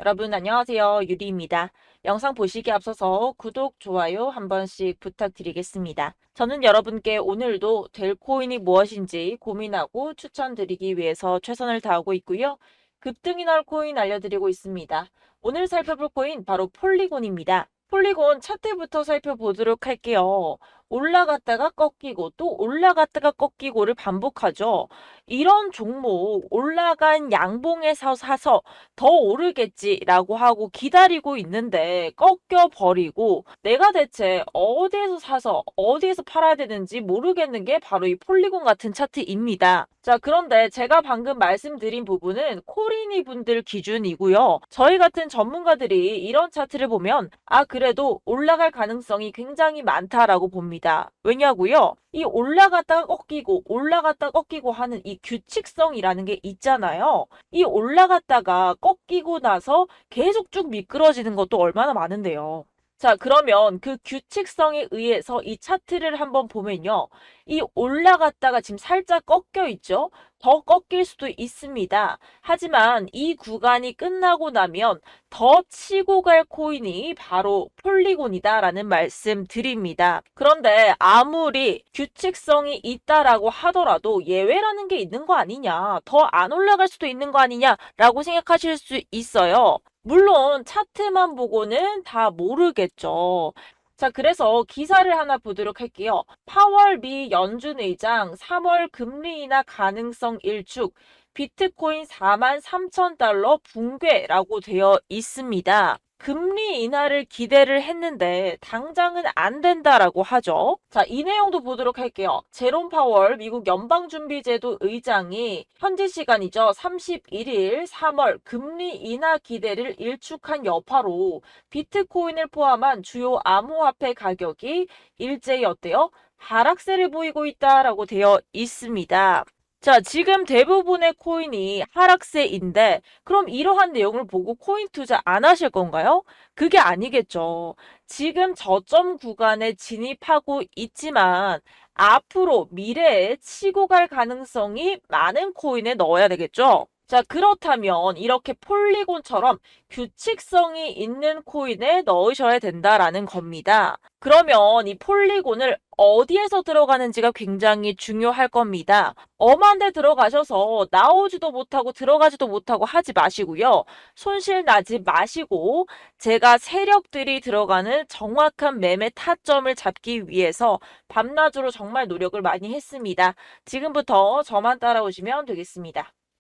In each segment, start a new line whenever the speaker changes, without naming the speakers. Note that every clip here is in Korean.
여러분 안녕하세요. 유리입니다. 영상 보시기 앞서서 구독, 좋아요 한 번씩 부탁드리겠습니다. 저는 여러분께 오늘도 될 코인이 무엇인지 고민하고 추천드리기 위해서 최선을 다하고 있고요. 급등이 날 코인 알려드리고 있습니다. 오늘 살펴볼 코인 바로 폴리곤입니다. 폴리곤 차트부터 살펴보도록 할게요. 올라갔다가 꺾이고 또 올라갔다가 꺾이고를 반복하죠. 이런 종목 올라간 양봉에서 사서 더 오르겠지라고 하고 기다리고 있는데 꺾여 버리고 내가 대체 어디에서 사서 어디에서 팔아야 되는지 모르겠는 게 바로 이 폴리곤 같은 차트입니다. 자, 그런데 제가 방금 말씀드린 부분은 코리니 분들 기준이고요. 저희 같은 전문가들이 이런 차트를 보면 아, 그래도 올라갈 가능성이 굉장히 많다라고 봅니다. 왜냐고요? 이 올라갔다가 꺾이고 올라갔다가 꺾이고 하는 이 규칙성이라는 게 있잖아요. 이 올라갔다가 꺾이고 나서 계속 쭉 미끄러지는 것도 얼마나 많은데요. 자, 그러면 그 규칙성에 의해서 이 차트를 한번 보면요. 이 올라갔다가 지금 살짝 꺾여 있죠? 더 꺾일 수도 있습니다. 하지만 이 구간이 끝나고 나면 더 치고 갈 코인이 바로 폴리곤이다라는 말씀 드립니다. 그런데 아무리 규칙성이 있다라고 하더라도 예외라는 게 있는 거 아니냐, 더 안 올라갈 수도 있는 거 아니냐라고 생각하실 수 있어요. 물론 차트만 보고는 다 모르겠죠. 자, 그래서 기사를 하나 보도록 할게요. 파월 미 연준 의장 3월 금리 인하 가능성 일축 비트코인 4만 3천 달러 붕괴라고 되어 있습니다. 금리 인하를 기대를 했는데 당장은 안 된다라고 하죠. 자, 이 내용도 보도록 할게요. 제롬 파월 미국 연방준비제도 의장이 현지 시간이죠. 31일 3월 금리 인하 기대를 일축한 여파로 비트코인을 포함한 주요 암호화폐 가격이 일제히 어때요? 하락세를 보이고 있다라고 되어 있습니다. 자, 지금 대부분의 코인이 하락세인데, 그럼 이러한 내용을 보고 코인 투자 안 하실 건가요? 그게 아니겠죠. 지금 저점 구간에 진입하고 있지만, 앞으로 미래에 치고 갈 가능성이 많은 코인에 넣어야 되겠죠? 자, 그렇다면 이렇게 폴리곤처럼 규칙성이 있는 코인에 넣으셔야 된다라는 겁니다. 그러면 이 폴리곤을 어디에서 들어가는지가 굉장히 중요할 겁니다. 엄한 데 들어가셔서 나오지도 못하고 들어가지도 못하고 하지 마시고요. 손실 나지 마시고 제가 세력들이 들어가는 정확한 매매 타점을 잡기 위해서 밤낮으로 정말 노력을 많이 했습니다. 지금부터 저만 따라오시면 되겠습니다.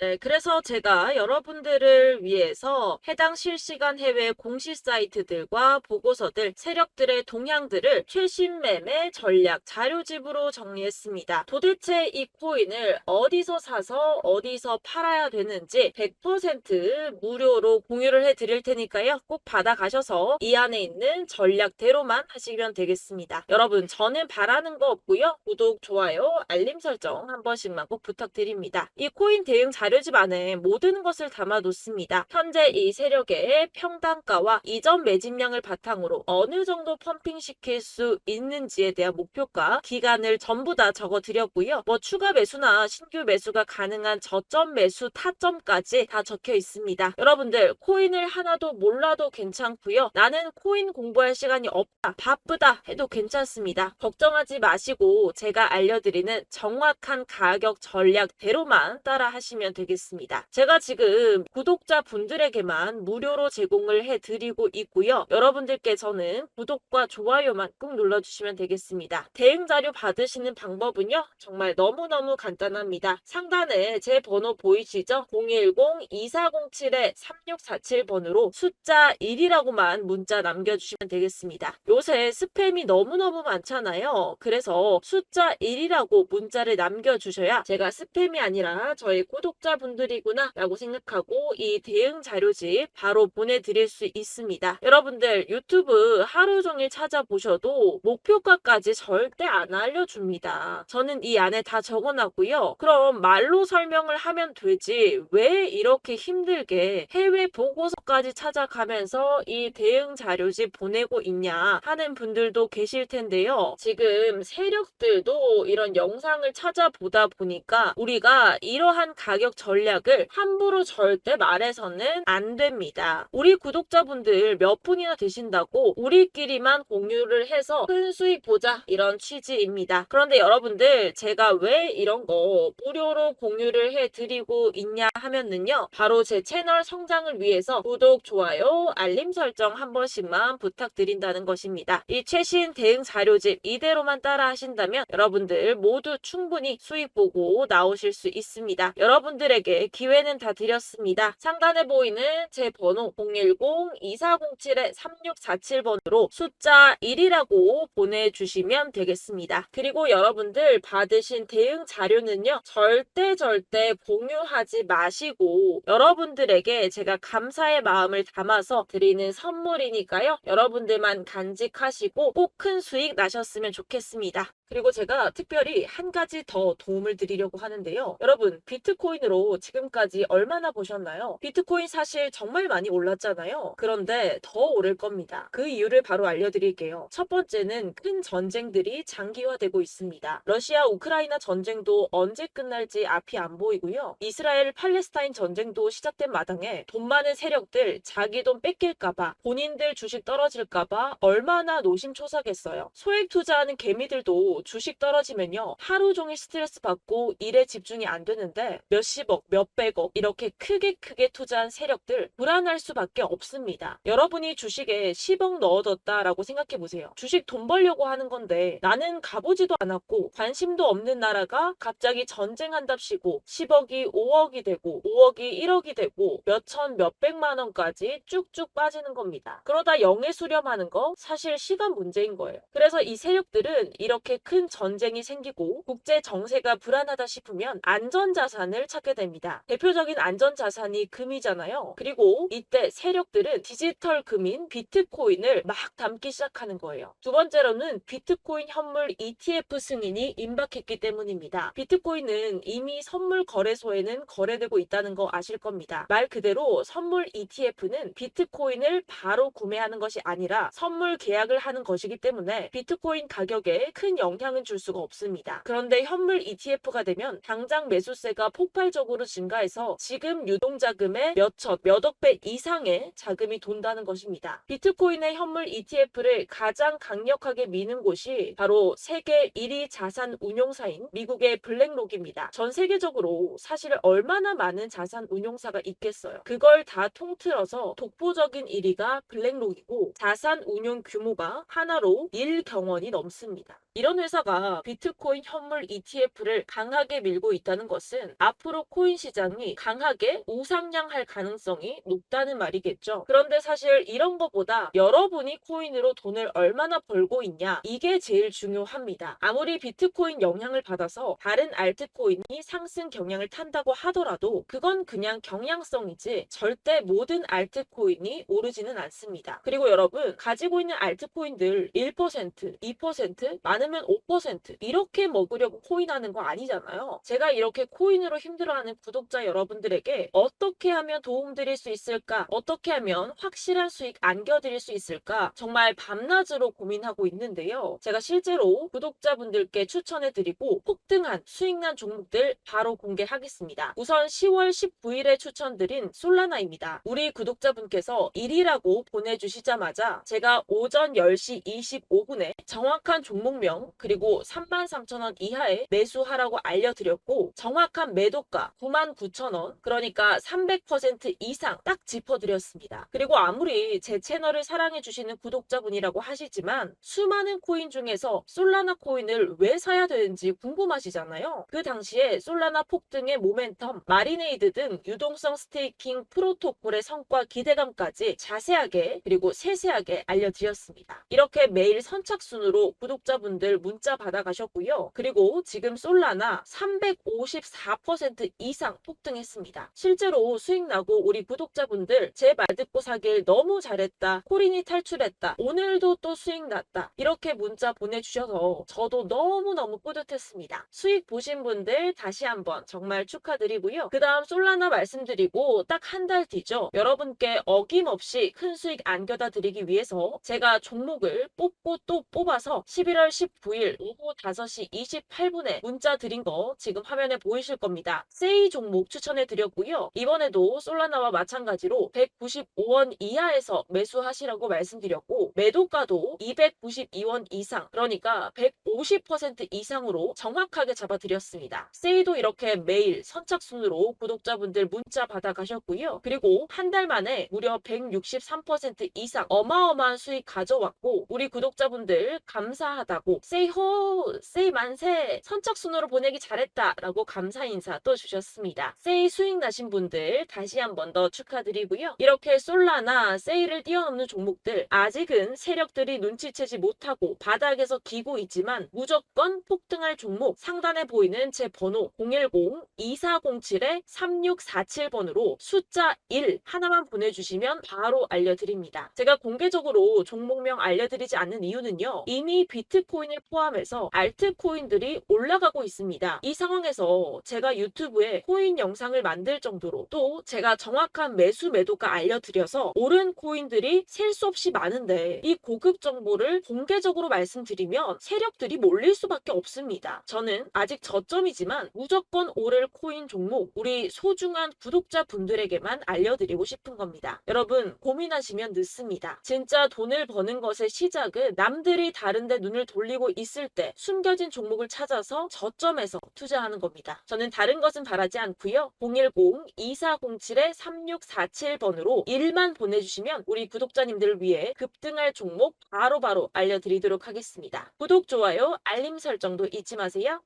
네, 그래서 제가 여러분들을 위해서 해당 실시간 해외 공시 사이트들과 보고서들, 세력들의 동향들을 최신 매매 전략 자료집으로 정리했습니다. 도대체 이 코인을 어디서 사서 어디서 팔아야 되는지 100% 무료로 공유를 해 드릴 테니까요. 꼭 받아가셔서 이 안에 있는 전략대로만 하시면 되겠습니다. 여러분, 저는 바라는 거 없고요. 구독, 좋아요, 알림 설정 한 번씩만 꼭 부탁드립니다. 이 코인 대응 자료 자료집 안에 모든 것을 담아 놓습니다. 현재 이 세력의 평단가와 이전 매집량을 바탕으로 어느 정도 펌핑 시킬 수 있는지에 대한 목표가 기간을 전부 다 적어 드렸고요. 뭐 추가 매수나 신규 매수가 가능한 저점 매수 타점까지 다 적혀 있습니다. 여러분들 코인을 하나도 몰라도 괜찮고요. 나는 코인 공부할 시간이 없다, 바쁘다 해도 괜찮습니다. 걱정하지 마시고 제가 알려드리는 정확한 가격 전략대로만 따라 하시면 되겠습니다. 제가 지금 구독자 분들에게만 무료로 제공을 해드리고 있고요. 여러분들께 저는 구독과 좋아요만 꾹 눌러주시면 되겠습니다. 대응 자료 받으시는 방법은요. 정말 너무너무 간단합니다. 상단에 제 번호 보이시죠? 010-2407-3647번으로 숫자 1이라고만 문자 남겨주시면 되겠습니다. 요새 스팸이 너무너무 많잖아요. 그래서 숫자 1이라고 문자를 남겨주셔야 제가 스팸이 아니라 저희 구독자 구 독자분들이구나 라고 생각하고 이 대응 자료집 바로 보내드릴 수 있습니다. 여러분들 유튜브 하루 종일 찾아보셔도 목표가까지 절대 안 알려줍니다. 저는 이 안에 다 적어놨고요. 그럼 말로 설명을 하면 되지 왜 이렇게 힘들게 해외 보고서까지 찾아가면서 이 대응 자료집 보내고 있냐 하는 분들도 계실 텐데요. 지금 세력들도 이런 영상을 찾아보다 보니까 우리가 이러한 가격 전략을 함부로 절대 말해서는 안 됩니다. 우리 구독자분들 몇 분이나 되신다고 우리끼리만 공유를 해서 큰 수익 보자 이런 취지입니다. 그런데 여러분들 제가 왜 이런 거 무료로 공유를 해드리고 있냐 하면은요. 바로 제 채널 성장을 위해서 구독, 좋아요, 알림 설정 한 번씩만 부탁드린다는 것입니다. 이 최신 대응 자료집 이대로만 따라 하신다면 여러분들 모두 충분히 수익 보고 나오실 수 있습니다. 여러분 들에게 기회는 다 드렸습니다. 상단에 보이는 제 번호 010-2407-3647번으로 숫자 1이라고 보내주시면 되겠습니다. 그리고 여러분들 받으신 대응 자료는요. 절대 절대 공유하지 마시고 여러분들에게 제가 감사의 마음을 담아서 드리는 선물이니까요. 여러분들만 간직하시고 꼭 큰 수익 나셨으면 좋겠습니다. 그리고 제가 특별히 한 가지 더 도움을 드리려고 하는데요. 여러분, 비트코인으로 지금까지 얼마나 보셨나요? 비트코인 사실 정말 많이 올랐잖아요. 그런데 더 오를 겁니다. 그 이유를 바로 알려드릴게요. 첫 번째는 큰 전쟁들이 장기화되고 있습니다. 러시아 우크라이나 전쟁도 언제 끝날지 앞이 안 보이고요. 이스라엘 팔레스타인 전쟁도 시작된 마당에 돈 많은 세력들 자기 돈 뺏길까봐 본인들 주식 떨어질까봐 얼마나 노심초사겠어요. 소액 투자하는 개미들도 주식 떨어지면요. 하루 종일 스트레스 받고 일에 집중이 안 되는데 몇십억, 몇백억 이렇게 크게 크게 투자한 세력들 불안할 수밖에 없습니다. 여러분이 주식에 10억 넣어뒀다라고 생각해 보세요. 주식 돈 벌려고 하는 건데 나는 가보지도 않았고 관심도 없는 나라가 갑자기 전쟁한답시고 10억이 5억이 되고 5억이 1억이 되고 몇천 몇백만 원까지 쭉쭉 빠지는 겁니다. 그러다 영에 수렴하는 거 사실 시간 문제인 거예요. 그래서 이 세력들은 이렇게 큰 전쟁이 생기고 국제 정세가 불안하다 싶으면 안전자산을 찾게 됩니다. 대표적인 안전자산이 금이잖아요. 그리고 이때 세력들은 디지털 금인 비트코인을 막 담기 시작하는 거예요. 두 번째로는 비트코인 현물 ETF 승인이 임박했기 때문입니다. 비트코인은 이미 선물 거래소에는 거래되고 있다는 거 아실 겁니다. 말 그대로 선물 ETF는 비트코인을 바로 구매하는 것이 아니라 선물 계약을 하는 것이기 때문에 비트코인 가격에 큰 영향 은 줄 수가 없습니다. 그런데 현물 ETF가 되면 당장 매수세가 폭발적으로 증가해서 지금 유동자금의 몇천, 몇억 배 이상의 자금이 돈다는 것입니다. 비트코인의 현물 ETF를 가장 강력하게 미는 곳이 바로 세계 1위 자산 운용사인 미국의 블랙록입니다. 전 세계적으로 사실 얼마나 많은 자산 운용사가 있겠어요. 그걸 다 통틀어서 독보적인 1위가 블랙록이고 자산 운용 규모가 하나로 1경원이 넘습니다. 이런 회사가 비트코인 현물 ETF를 강하게 밀고 있다는 것은 앞으로 코인 시장이 강하게 우상향할 가능성이 높다는 말이겠죠. 그런데 사실 이런 것보다 여러분이 코인으로 돈을 얼마나 벌고 있냐 이게 제일 중요합니다. 아무리 비트코인 영향을 받아서 다른 알트코인이 상승 경향을 탄다고 하더라도 그건 그냥 경향성이지 절대 모든 알트코인이 오르지는 않습니다. 그리고 여러분 가지고 있는 알트코인들 1%, 2%, 많 으면 5% 이렇게 먹으려고 코인하는 거 아니잖아요. 제가 이렇게 코인으로 힘들어하는 구독자 여러분들에게 어떻게 하면 도움드릴 수 있을까? 어떻게 하면 확실한 수익 안겨드릴 수 있을까? 정말 밤낮으로 고민하고 있는데요. 제가 실제로 구독자분들께 추천해드리고 폭등한 수익난 종목들 바로 공개하겠습니다. 우선 10월 19일에 추천드린 솔라나입니다. 우리 구독자분께서 1위라고 보내주시자마자 제가 오전 10시 25분에 정확한 종목명 그리고 33,000원 이하에 매수하라고 알려드렸고 정확한 매도가 99,000원 그러니까 300% 이상 딱 짚어드렸습니다. 그리고 아무리 제 채널을 사랑해주시는 구독자분이라고 하시지만 수많은 코인 중에서 솔라나 코인을 왜 사야 되는지 궁금하시잖아요. 그 당시에 솔라나 폭등의 모멘텀, 마리네이드 등 유동성 스테이킹 프로토콜의 성과 기대감까지 자세하게 그리고 세세하게 알려드렸습니다. 이렇게 매일 선착순으로 구독자분들 문자 받아가셨고요. 그리고 지금 솔라나 354% 이상 폭등했습니다. 실제로 수익 나고 우리 구독자분들 제 말 듣고 사길 너무 잘했다. 코린이 탈출했다. 오늘도 또 수익 났다. 이렇게 문자 보내주셔서 저도 너무너무 뿌듯했습니다. 수익 보신 분들 다시 한번 정말 축하드리고요. 그 다음 솔라나 말씀드리고 딱 한 달 뒤죠. 여러분께 어김없이 큰 수익 안겨다 드리기 위해서 제가 종목을 뽑고 또 뽑아서 11월 19일 오후 5시 28분에 문자 드린 거 지금 화면에 보이실 겁니다. 세이 종목 추천해 드렸고요. 이번에도 솔라나와 마찬가지로 195원 이하에서 매수하시라고 말씀드렸고 매도가도 292원 이상 그러니까 150% 이상으로 정확하게 잡아드렸습니다. 세이도 이렇게 매일 선착순으로 구독자분들 문자 받아가셨고요. 그리고 한 달 만에 무려 163% 이상 어마어마한 수익 가져왔고 우리 구독자분들 감사하다고 세이호 세이 만세 선착순으로 보내기 잘했다라고 감사 인사 또 주셨습니다. 세이 수익 나신 분들 다시 한 번 더 축하드리고요. 이렇게 솔라나 세이를 뛰어넘는 종목들 아직은 세력들이 눈치채지 못하고 바닥에서 기고 있지만 무조건 폭등할 종목 상단에 보이는 제 번호 010-2407-3647번으로 숫자 1 하나만 보내주시면 바로 알려드립니다. 제가 공개적으로 종목명 알려드리지 않는 이유는요. 이미 비트코인 을 포함해서 알트코인들이 올라가고 있습니다. 이 상황에서 제가 유튜브에 코인 영상을 만들 정도로 또 제가 정확한 매수 매도가 알려드려서 오른 코인들이 셀 수 없이 많은데 이 고급 정보를 공개적으로 말씀드리면 세력들이 몰릴 수밖에 없습니다. 저는 아직 저점이지만 무조건 오를 코인 종목 우리 소중한 구독자분들에게만 알려드리고 싶은 겁니다. 여러분 고민하시면 늦습니다. 진짜 돈을 버는 것의 시작은 남들이 다른데 눈을 돌리고 있을 때 숨겨진 종목을 찾아서 저점에서 투자하는 겁니다. 저는 다른 것은 바라지 않고요. 010-2407-3647번으로 1만 보내주시면 우리 구독자님들을 위해 급등할 종목 바로 바로 알려드리도록 하겠습니다. 구독, 좋아요, 알림 설정도 잊지 마세요.